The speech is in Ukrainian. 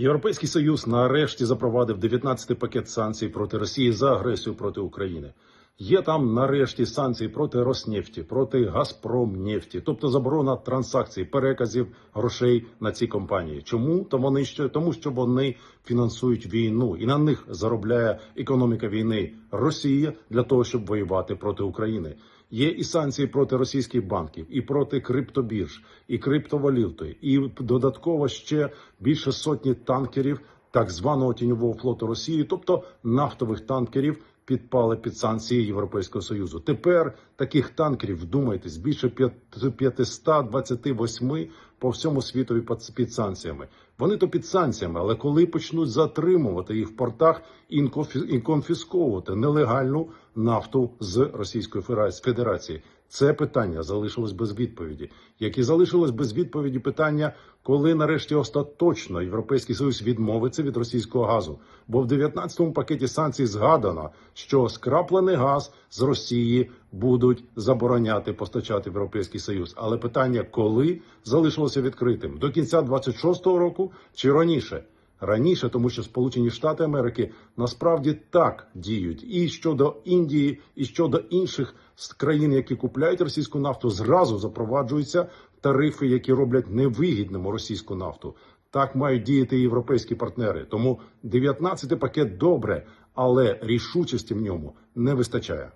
Європейський союз нарешті запровадив 19-й пакет санкцій проти Росії за агресію проти України. Є там нарешті санкції проти Роснефті, проти Газпромнефті, тобто заборона транзакцій, переказів грошей на ці компанії. Чому? Тому вони що тому, що вони фінансують війну, і на них заробляє економіка війни Росія для того, щоб воювати проти України. Є і санкції проти російських банків, і проти криптобірж, і криптовалюти, і додатково ще більше сотні танкерів так званого тіньового флоту Росії, тобто нафтових танкерів, підпали під санкції Європейського союзу. Тепер таких танкерів вдумайтесь більше п'ят- 528 по всьому світові під- санкціями. Вони то під санкціями, але коли почнуть затримувати їх в портах і конфісковувати нелегальну нафту з Російської Федерації. Це питання залишилось без відповіді, як і залишилось без відповіді питання, коли нарешті остаточно Європейський Союз відмовиться від російського газу. Бо в 19-му пакеті санкцій згадано, що скраплений газ з Росії будуть забороняти постачати в Європейський Союз. Але питання, коли залишилося відкритим до кінця 26-го року чи раніше. Раніше, тому що Сполучені Штати Америки насправді так діють і щодо Індії, і щодо інших країн, які купляють російську нафту, зразу запроваджуються тарифи, які роблять невигідним російську нафту. Так мають діяти європейські партнери. Тому 19-й пакет добре, але рішучості в ньому не вистачає.